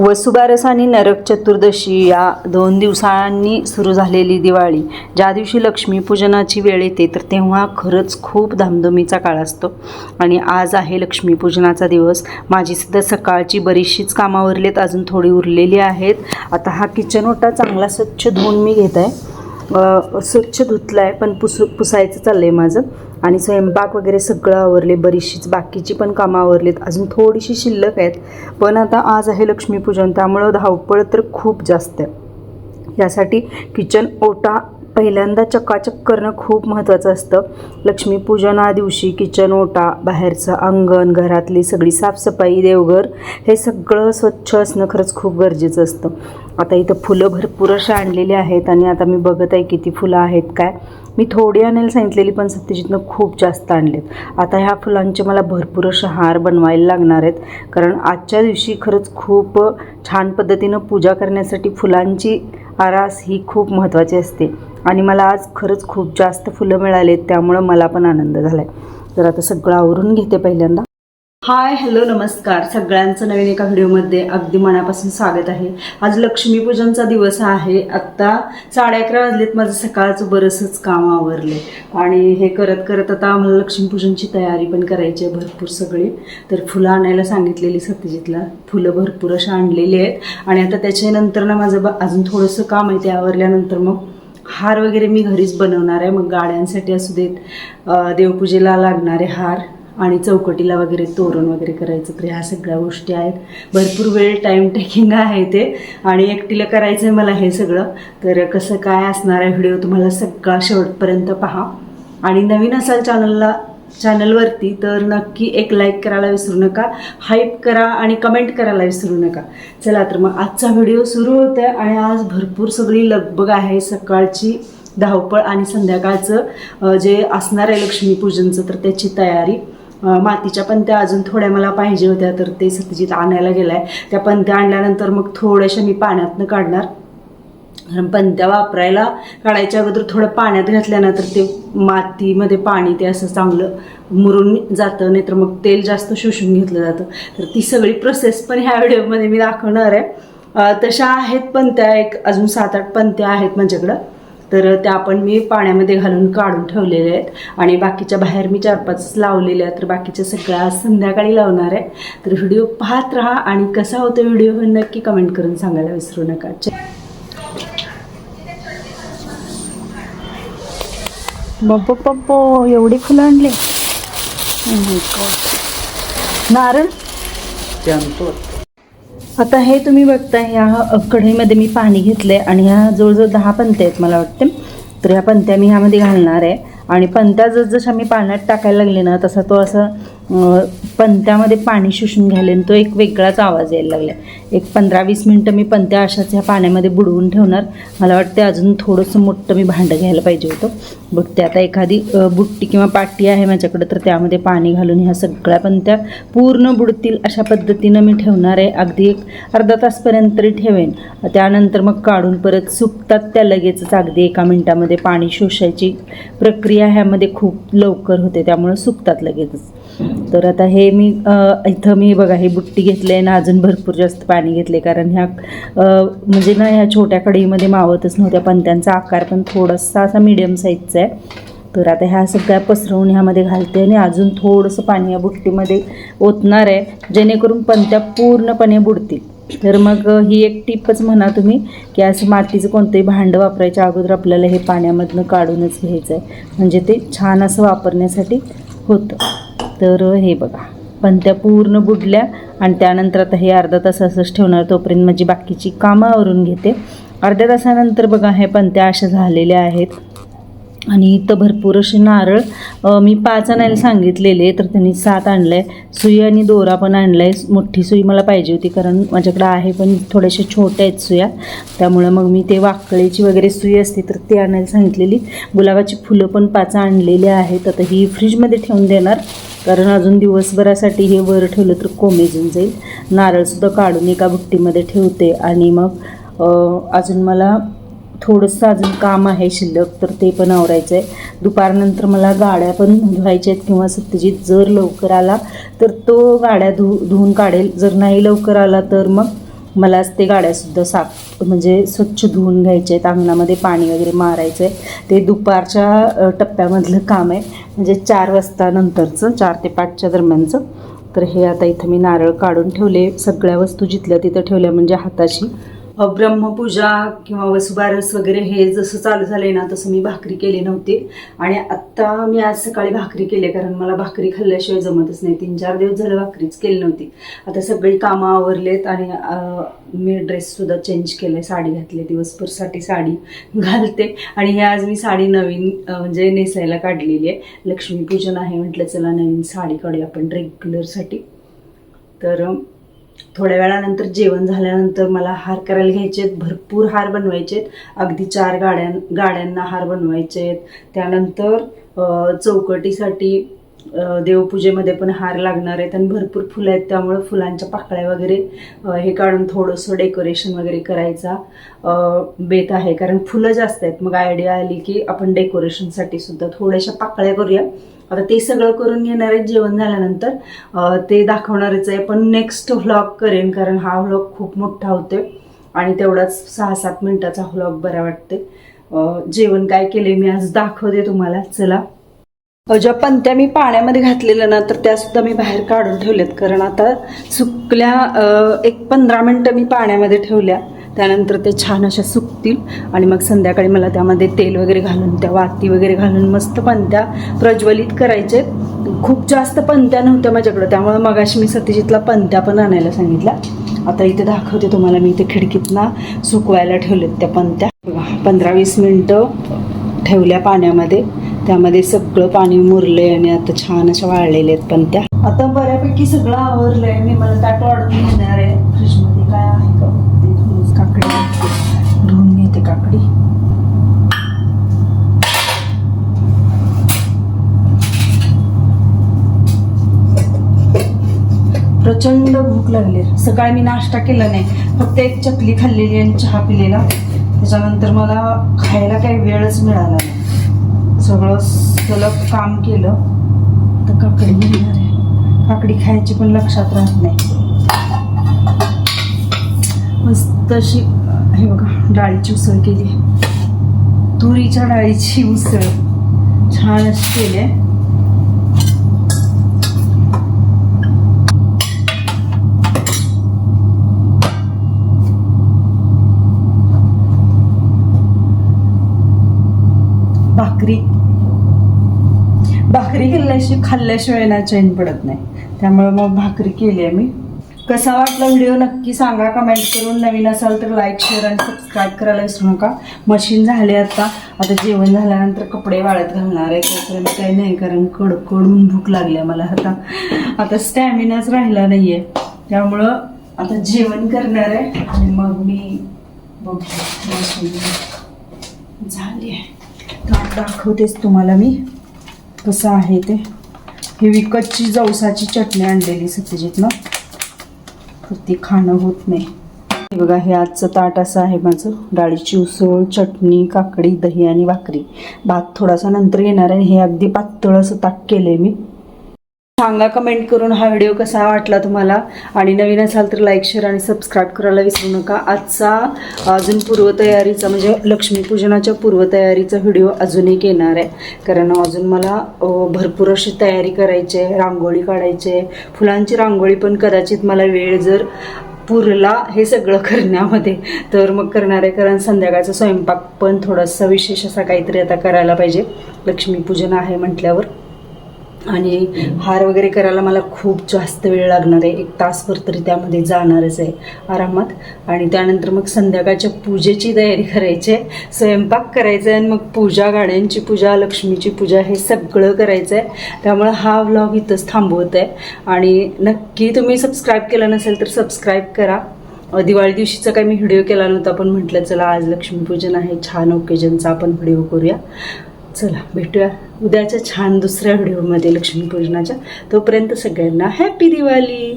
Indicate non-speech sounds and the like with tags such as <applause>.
वसुबारस आणि नरक चतुर्दशी या दोन दिवसांनी सुरू झालेली दिवाळी ज्या दिवशी लक्ष्मीपूजनाची वेळ येते तर तेव्हा खरंच खूप धामधुमीचा काळ असतो. आणि आज आहे लक्ष्मीपूजनाचा दिवस. माझी सुद्धा सकाळची बरीचशीच कामावरलेत अजून थोडी उरलेली आहेत. आता हा किचन ओटा चांगला स्वच्छ धुवून मी घेत आहे. स्वच्छ धुतलं आहे पण पुसू पुसायचं चाललं आहे माझं. आणि स्वयंपाक वगैरे सगळं आवरले बरीचशीच बाकीची पण कामं आवरलीत. अजून थोडीशी शिल्लक आहेत. पण आता आज आहे लक्ष्मीपूजन त्यामुळं धावपळ तर खूप जास्त आहे. यासाठी किचन ओटा पहिल्यांदा चकाचक करणं खूप महत्त्वाचं असतं. लक्ष्मीपूजना दिवशी किचन ओटा बाहेरचं अंगण घरातली सगळी साफसफाई देवघर हे सगळं स्वच्छ असणं खरंच खूप गरजेचं असतं. आता इथं फुलं भरपूर अशी आणलेली आहेत आणि आता मी बघत आहे किती फुलं आहेत काय. मी थोडी आणायला सांगितलेली पण सत्यजितनं खूप जास्त आणलेत. आता ह्या फुलांचे मला भरपूर असे हार बनवायला लागणार आहेत. कारण आजच्या दिवशी खरंच खूप छान पद्धतीनं पूजा करण्यासाठी फुलांची आरास ही खूप महत्त्वाची असते. आणि मला आज खरंच खूप जास्त फुलं मिळालेत त्यामुळं मला पण आनंद झाला आहे तर आता सगळं आवरून घेते पहिल्यांदा. हाय हॅलो नमस्कार. सगळ्यांचं नवीन एका व्हिडिओमध्ये अगदी मनापासून स्वागत आहे. आज लक्ष्मीपूजनचा दिवस आहे. आत्ता साडे अकरा वाजलेत. माझं सकाळचं बरंचसंच काम आवरले आणि हे करत करत आता आम्हाला लक्ष्मीपूजनची तयारी पण करायची आहे भरपूर सगळी. तर फुलं आणायला सांगितलेली सत्यजितला. फुलं भरपूर अशा आणलेली आहेत. आणि आता त्याच्यानंतर ना माझं अजून थोडंसं काम आहे ते आवरल्यानंतर मग हार वगैरे मी घरीच बनवणार आहे. मग गाड्यांसाठी असू देत देवपूजेला लागणारे हार आणि चौकटीला वगैरे तोरण वगैरे करायचं. तर ह्या सगळ्या गोष्टी आहेत. भरपूर वेळ टाईम टेकिंग आहे ते. आणि एकटीला करायचं आहे मला हे सगळं. तर कसं काय असणार आहे व्हिडिओ तुम्हाला सगळा शेवटपर्यंत पहा. आणि नवीन असाल चॅनलला चॅनलवरती तर नक्की एक लाईक करायला विसरू नका हाईप करा आणि कमेंट करायला विसरू नका. चला तर मग आजचा व्हिडिओ सुरू होत आहे आणि आज भरपूर सगळी लगबग आहे. सकाळची धावपळ आणि संध्याकाळचं जे असणार आहे लक्ष्मीपूजनचं तर त्याची तयारी. मातीच्या पंत्या अजून थोड्या मला पाहिजे होत्या तर ते सत्यजित आणायला गेलाय. त्या पंत्या आणल्यानंतर मग थोड्याशा मी पाण्यातनं काढणार. पण त्या वापरायला काढायच्या अगोदर थोडं पाण्यात घातल्यानंतर ते मातीमध्ये पाणी ते असं चांगलं मुरून जातं नाहीतर मग तेल जास्त शोषून घेतलं जातं. तर ती सगळी प्रोसेस पण ह्या व्हिडिओमध्ये मी दाखवणार आहे. तशा आहेत पंत्या एक अजून सात आठ पंत्या आहेत माझ्याकडं. तर त्या पण मी पाण्यामध्ये घालून काढून ठेवलेल्या आहेत. आणि बाकीच्या बाहेर मी चार पाच लावलेल्या आहेत. तर बाकीच्या सगळ्या संध्याकाळी लावणार आहे. तर व्हिडिओ पाहत राहा आणि कसा होतो व्हिडिओ नक्की कमेंट करून सांगायला विसरू नका. बप्पो पप्पो एवढी फुलं आणले. नारळ? आता हे तुम्ही बघताय ह्या कढईमध्ये मी पाणी घेतलंय आणि ह्या जवळजवळ दहा पंत्या आहेत मला वाटते. तर ह्या पंत्या मी ह्यामध्ये घालणार आहे. आणि पंत्या जसजशा मी पाण्यात टाकायला लागले ना तसा तो असं पंत्यामध्ये पाणी शोषून घ्यायला तो एक वेगळाच आवाज यायला लागला एक पंधरा वीस मिनटं मी पंत्या अशाच ह्या पाण्यामध्ये बुडवून ठेवणार. मला वाटते अजून थोडंसं मोठं मी भांडं घ्यायला पाहिजे होतं. बघते आता एखादी बुट्टी किंवा पाटी आहे माझ्याकडे तर त्यामध्ये पाणी घालून ह्या सगळ्या पंत्या पूर्ण बुडतील अशा पद्धतीनं मी ठेवणार आहे. अगदी एक अर्धा तासपर्यंत तरी ठेवेन. त्यानंतर मग काढून परत सुकतात त्या लगेचच. अगदी एका मिनटामध्ये पाणी शोषायची प्रक्रिया ह्यामध्ये खूप लवकर होते त्यामुळे सुकतात लगेचच. तर आता हे मी इथं मी बघा हे बुट्टी घेतली आहे ना अजून भरपूर जास्त पाणी घेतले कारण ह्या म्हणजे ना ह्या छोट्या कढईमध्ये मावतच नव्हत्या पण त्यांचा आकार पण थोडासा असा मीडियम साईजचा आहे. तर आता ह्या सगळ्या पसरवून ह्यामध्ये घालते आणि अजून थोडंसं पाणी या बुट्टीमध्ये ओतणार आहे जेणेकरून पंत्या पूर्णपणे बुडतील. तर मग ही एक टिपच म्हणा तुम्ही की असं मातीचं कोणतंही भांडं वापरायच्या अगोदर आपल्याला हे पाण्यामधनं काढूनच घ्यायचं आहे म्हणजे ते छान असं वापरण्यासाठी होतं. तर हे बघा. पंत्या पूर्ण बुडल्या आणि त्यानंतर आता हे अर्धा तास असंच ठेवणार तोपर्यंत माझी बाकीची कामं आवरून घेते. अर्ध्या तासानंतर बघा हे पंत्या अशा झालेल्या आहेत. आणि इथं भरपूर असे नारळ मी पाच आणायला सांगितलेले तर त्यांनी सात आणलं आहे सुई आणि दोरा पण आणला आहे मोठी सुई मला पाहिजे होती कारण माझ्याकडं आहे पण थोड्याशा छोट्या आहेत सुया. त्यामुळं मग मी ते वाकळेची वगैरे सुई असते तर ते आणायला सांगितलेली. गुलाबाची फुलं पण पाच आणलेली आहेत. आता ही फ्रीजमध्ये ठेवून देणार कारण अजून दिवसभरासाठी हे वर ठेवलं तर कोमेजून जाईल. नारळसुद्धा काढून एका बुट्टीमध्ये ठेवते. आणि मग अजून मला थोडंसं अजून काम आहे शिल्लक तर ते पण आवरायचं आहे. दुपारनंतर मला गाड्या पण धुवायच्या आहेत किंवा सत्यजित जर लवकर आला तर तो गाड्या धु धुवून काढेल. जर नाही लवकर आला तर मग मलाच ते गाड्यासुद्धा साफ म्हणजे स्वच्छ धुवून घ्यायचे आहेत. अंगणामध्ये पाणी वगैरे मारायचं आहे. ते दुपारच्या टप्प्यामधलं काम आहे. म्हणजे चार वाजता नंतरचं चार ते पाचच्या दरम्यानचं. तर हे आता इथं मी नारळ काढून ठेवले. सगळ्या वस्तू जिथल्या तिथं ठेवल्या म्हणजे हाताशी. ब्रह्मपूजा किंवा वसुबारस वगैरे हे जसं चालू झालंय ना तसं मी भाकरी केली नव्हती. आणि आत्ता मी आज सकाळी भाकरी केली कारण मला भाकरी खाल्ल्याशिवाय जमतच नाही. तीन चार दिवस झालं भाकरीच केली नव्हती. आता सगळी कामं आवरलेत आणि मी ड्रेससुद्धा चेंज केलाय साडी घातली दिवसभरसाठी साडी घालते. आणि हे आज मी साडी नवीन म्हणजे नेसायला काढलेली आहे. लक्ष्मीपूजन आहे म्हटलं चला नवीन साडी काढूया आपण रेग्युलरसाठी तर थोड्या वेळानंतर जेवण झाल्यानंतर मला हार करायला घ्यायचे आहेत भरपूर हार बनवायचे आहेत अगदी चार गाड्यां गाड्यांना हार बनवायचे आहेत त्यानंतर चौकटीसाठी देवपूजेमध्ये पण हार लागणार आहेत आणि भरपूर फुलं आहेत. त्यामुळं फुलांच्या पाकळ्या वगैरे हे काढून थोडंसं डेकोरेशन वगैरे करायचा बेत आहे. कारण फुलं जास्त आहेत. मग आयडिया आली की आपण डेकोरेशनसाठी सुद्धा थोड्याशा पाकळ्या करूया. आता ते सगळं करून घेणार आहे जेवण झाल्यानंतर ते दाखवणारच आहे. पण नेक्स्ट व्लॉग करेन कारण हा व्लॉग खूप मोठा होतोय. आणि तेवढाच सहा सात मिनिटाचा व्लॉग बरा वाटते जेवण काय केले मी आज दाखवते तुम्हाला. चला. ज्या पंत्या मी पाण्यामध्ये घातलेल्या ना तर त्या सुद्धा मी बाहेर काढून ठेवल्यात. कारण आता सुकल्या एक पंधरा मिनटं मी पाण्यामध्ये ठेवल्या. त्यानंतर ते छान अशा सुकतील. आणि मग संध्याकाळी मला त्यामध्ये तेल वगैरे घालून त्या वाती वगैरे घालून मस्त पंत्या प्रज्वलित करायचे खूप जास्त पंत्या नव्हत्या माझ्याकडं. त्यामुळे मगाशी मी सत्यजितला पंत्या पण आणायला सांगितल्या. आता इथे दाखवते तुम्हाला मी इथे खिडकीतना सुकवायला ठेवलेत त्या पंत्या पंधरा वीस मिनटं ठेवल्या पाण्यामध्ये. त्यामध्ये सगळं पाणी मुरलंय आणि आता छान अशा वाळलेल्या आहेत पण त्या आता बऱ्यापैकी सगळं आवरलंय. मी मला ताट वाढून घेणार लागले सकाळी मी नाश्ता केला नाही. फक्त एक चकली खाल्लेली आणि चहा पिलेला. त्याच्यानंतर मला खायला काही वेळच मिळाला नाही. सगळं सलग काम केलं. तर काकडी घेणार आहे. काकडी खायची पण लक्षात राहत नाही. मस्त अशी हे बघा डाळीची उसळ केली. तुरीच्या डाळीची उसळ. छान अशी केली आहे भाकरी भाकरी खाल्ल्याशिवाय खाल्ल्याशिवाय ना चैन पडत नाही. त्यामुळे मग भाकरी केली आहे मी. कसा वाटला व्हिडिओ नक्की सांगा. कमेंट करून नवीन असाल तर लाईक शेअर आणि सबस्क्राईब करायला विसरू नका. मशीन झाले आता. आता जेवण झाल्यानंतर कपडे वाळत घालणार आहे. तोपर्यंत काही नाही कारण कडकडून भूक लागली मला आता. आता स्टॅमिनाच राहिला नाही आहे त्यामुळं आता जेवण करणार आहे. आणि मग मी बघू. मशीन झाली आहे दाखवतेच तुम्हाला मी. कसं आहे ते? हे विकतची जवसाची चटणी आणलेली सत्यजितनं तर ती खाणं होत नाही. हे बघा हे आजचं ताट असं आहे माझं. डाळीची उसळ चटणी काकडी दही आणि भाकरी. भात थोडासा नंतर येणार आहे. हे अगदी पातळ असं ताट आहे मी. सांगा कमेंट करून हा व्हिडिओ कसा वाटला तुम्हाला? आणि नवीन असाल तर लाईक शेअर आणि सबस्क्राईब करायला विसरू नका. आजचा अजून पूर्वतयारीचा म्हणजे लक्ष्मीपूजनाच्या पूर्वतयारीचा व्हिडिओ अजून एक येणार आहे. कारण अजून मला भरपूर अशी तयारी करायची आहे. रांगोळी काढायची आहे. फुलांची रांगोळी पण कदाचित मला वेळ जर पुरला हे सगळं <laughs> करण्यामध्ये तर मग करणार आहे. कारण संध्याकाळचा स्वयंपाक पण थोडासा विशेष असा काहीतरी आता करायला पाहिजे. लक्ष्मीपूजन आहे म्हटल्यावर. आणि हार वगैरे करायला मला खूप जास्त वेळ लागणार आहे. एक तासभर तरी त्यामध्ये जाणारच आहे आरामात. आणि त्यानंतर मग संध्याकाळच्या पूजेची तयारी करायची आहे. स्वयंपाक करायचा आहे आणि मग पूजा गाड्यांची पूजा लक्ष्मीची पूजा हे सगळं करायचं आहे. त्यामुळे हा व्लॉग इथंच थांबवत आहे. आणि नक्की तुम्ही सबस्क्राईब केलं नसेल तर सबस्क्राईब करा. दिवाळी दिवशीचा काही मी व्हिडिओ केला नव्हता पण म्हटलं चला आज लक्ष्मीपूजन आहे छान ओकेजनचा आपण व्हिडिओ करूया. चला भेटूया उद्याच्या छान दुसऱ्या व्हिडिओमध्ये लक्ष्मीपूजनाच्या तोपर्यंत सगळ्यांना हॅपी दिवाळी!